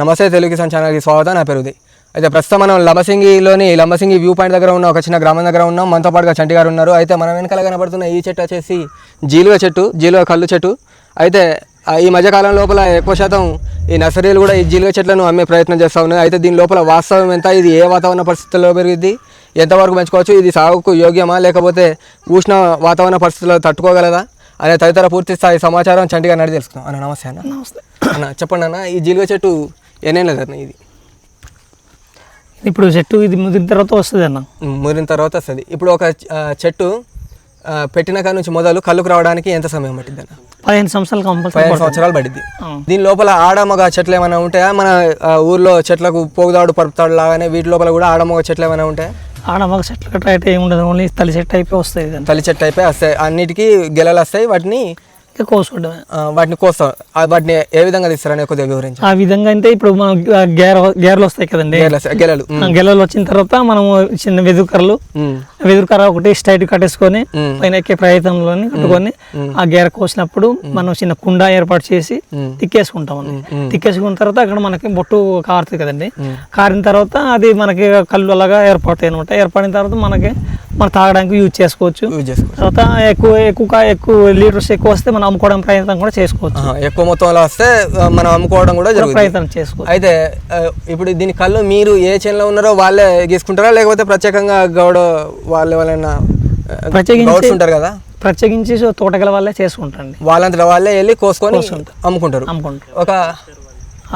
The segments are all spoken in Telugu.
నమస్తే తెలుగు కిసాన్ ఛానల్కి స్వాగతం. నా పేరు ఉదయ్. అయితే ప్రస్తుతం మనం లంబసింగిలోని లంబసింగి వ్యూ పాయింట్ దగ్గర ఉన్న ఒక చిన్న గ్రామం దగ్గర ఉన్నాం. మనతో పాటుగా చంటి గారు ఉన్నారు. అయితే మన వెనకాల కనబడుతున్న ఈ చెట్టు వచ్చేసి జీలుగ చెట్టు జీలుగ కళ్ళు చెట్టు. అయితే ఈ మధ్యకాలం లోపల ఎక్కువ శాతం ఈ నర్సరీలు కూడా ఈ జీలుగ చెట్లను అమ్మే ప్రయత్నం చేస్తూ ఉన్నాయి. అయితే దీని లోపల వాస్తవం ఎంత? ఇది ఏ వాతావరణ పరిస్థితుల్లో పెరిగింది ఎంతవరకు పెంచుకోవచ్చు? ఇది సాగుకు యోగ్యమా? లేకపోతే ఉష్ణ వాతావరణ పరిస్థితుల్లో తట్టుకోగలదా? అనే తదితర పూర్తి స్థాయి సమాచారం చంటిగా నడి తెలుసుకుందాం. అన్న నమస్తే అన్న. నమస్తే. అన్న చెప్పండి అన్న. ఈ జీలుగ చెట్టు ఎన్నేం లేదన్న ఇది. ఇప్పుడు చెట్టు ఇది ముదిరిన తర్వాత వస్తుంది అన్న? మురిన తర్వాత వస్తుంది. ఇప్పుడు ఒక చెట్టు పెట్టిన కాడ నుంచి మొదలు కళ్ళుకు రావడానికి ఎంత సమయం పట్టింది అన్న? పదిహేను సంవత్సరాలు పదిహేను సంవత్సరాలు పడింది. దీని లోపల ఆడమగ చెట్లు ఏమైనా ఉంటాయా? మన ఊర్లో చెట్లకు పోగుదాడు పరుపుతాడు లాగానే వీటి లోపల కూడా ఆడమగ చెట్లు ఏమైనా ఉంటాయా? ఆడ మాకు చెట్లు అయితే ఏమి ఉండదు ఓన్లీ తల్లి చెట్టు అయిపోయి వస్తుంది ఇది తల్లి చెట్టు అయిపోయి వస్తాయి. అన్నిటికీ గెలలు వస్తాయి. వాటిని ఇక కోసుకోవడమే వాటిని కోస్తాం. వాటిని ఏ విధంగా తీస్తారని కొద్దిగా వివరించి ఆ విధంగా అంటే ఇప్పుడు మనం గేర గేర్లు వస్తాయి కదండి. గెలలు గెలలు వచ్చిన తర్వాత మనము చిన్న వెదుకర్రలు ఉమ్, వెదురుకర్ర ఒకటి స్ట్రైట్ కట్టేసుకొని. పైన ఎక్కే ప్రయత్నంలోని కట్టుకొని ఆ గేర కోసినప్పుడు మనం చిన్న కుండ ఏర్పాటు చేసి. తిక్కేసుకుంటాం అండి. తిక్కేసుకున్న తర్వాత అక్కడ మనకి బొట్టు కారుతుంది కదండి. కారిన తర్వాత అది మనకి కళ్ళు అలాగా ఏర్పడతాయి అనమాట ఏర్పడిన తర్వాత మనకి మనం తాగడానికి యూజ్ చేసుకోవచ్చు. యూజ్ చేసుకో తర్వాత ఎక్కువ ఎక్కువ ఎక్కువ లీటర్స్ ఎక్కువ వస్తే మనం అమ్ముకోవడం ప్రయత్నం కూడా చేసుకోవచ్చు. ఎక్కువ మొత్తంలో వస్తే మనం అమ్ముకోవడం కూడా ప్రయత్నం చేసుకోవచ్చు. అయితే ఇప్పుడు దీని కళ్ళు మీరు ఏ చేనులో ఉన్నారో వాళ్ళే గీసుకుంటారా? లేకపోతే ప్రత్యేకంగా గౌడ వాళ్ళు ఎవరైనా ప్రత్యేకించి- ఉంటారు కదా? ప్రత్యేకించి తోటగల వాళ్ళే చేసుకుంటారండి. వాళ్ళంతటా వాళ్ళే వెళ్ళి కోసుకొని అమ్ముకుంటారు. అమ్ముకుంటారు. ఒక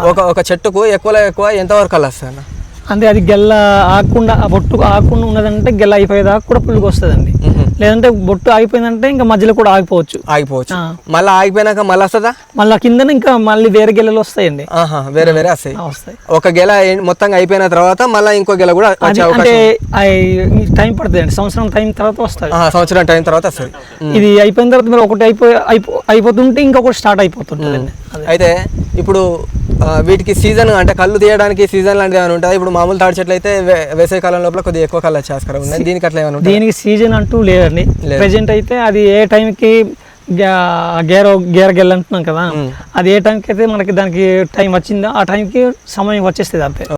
ఒక ఒక చెట్టుకు ఎక్కువలో ఎక్కువ ఎంతవరకు కళ్ళు వస్తాయి అన్న అంటే అది గెల్ల ఆకుండా ఆ బొట్టు ఆకుండా ఉన్నదంటే గెల్ల అయిపోయేదాకా కూడా పుల్లుకి వస్తుందండి. లేదంటే బొట్టు ఆగిపోయిందంటే ఇంకా మధ్యలో కూడా ఆగిపోవచ్చు. ఆగిపోవచ్చు. మళ్ళీ ఆగిపోయినాక మళ్ళీ వస్తుందా? మళ్ళీ కింద ఇంకా మళ్ళీ వేరే గెలలు వస్తాయండి. ఆహా వేరే వేరే వస్తాయి. వస్తాయి. ఒక గెల మొత్తంగా అయిపోయిన తర్వాత మళ్ళీ ఇంకో గెల కూడా అంటే టైం పడుతుంది అండి సంవత్సరం టైం తర్వాత వస్తుంది. సంవత్సరం టైం తర్వాత వస్తుంది. ఇది అయిపోయిన తర్వాత మీరు ఒకటి అయిపోయి అయిపో అయిపోతుంటే ఇంకొకటి స్టార్ట్ అయిపోతుంటుంది అయితే ఇప్పుడు వీటికి సీజన్ అంటే కళ్ళు తీయడానికి సీజన్ లాంటిది ఏమైనా ఉంటుంది? ఇప్పుడు మామూలు తాడి చెట్లు అయితే వేసవి కాలం లోపల కొద్దిగా ఎక్కువ కళ్ళు వచ్చే ఆస్కారం ఉంది దీనికి అట్లా ఏమైనా దీనికి సీజన్ అంటూ లేదండి. లేదు. ప్రెజెంట్ అయితే అది ఏ టైంకి గేర గేర గెల్ అంటున్నాం కదా అది ఏ టైంకి అయితే మనకి దానికి టైం వచ్చిందో ఆ టైంకి సమయం వచ్చేస్తుంది అంతే.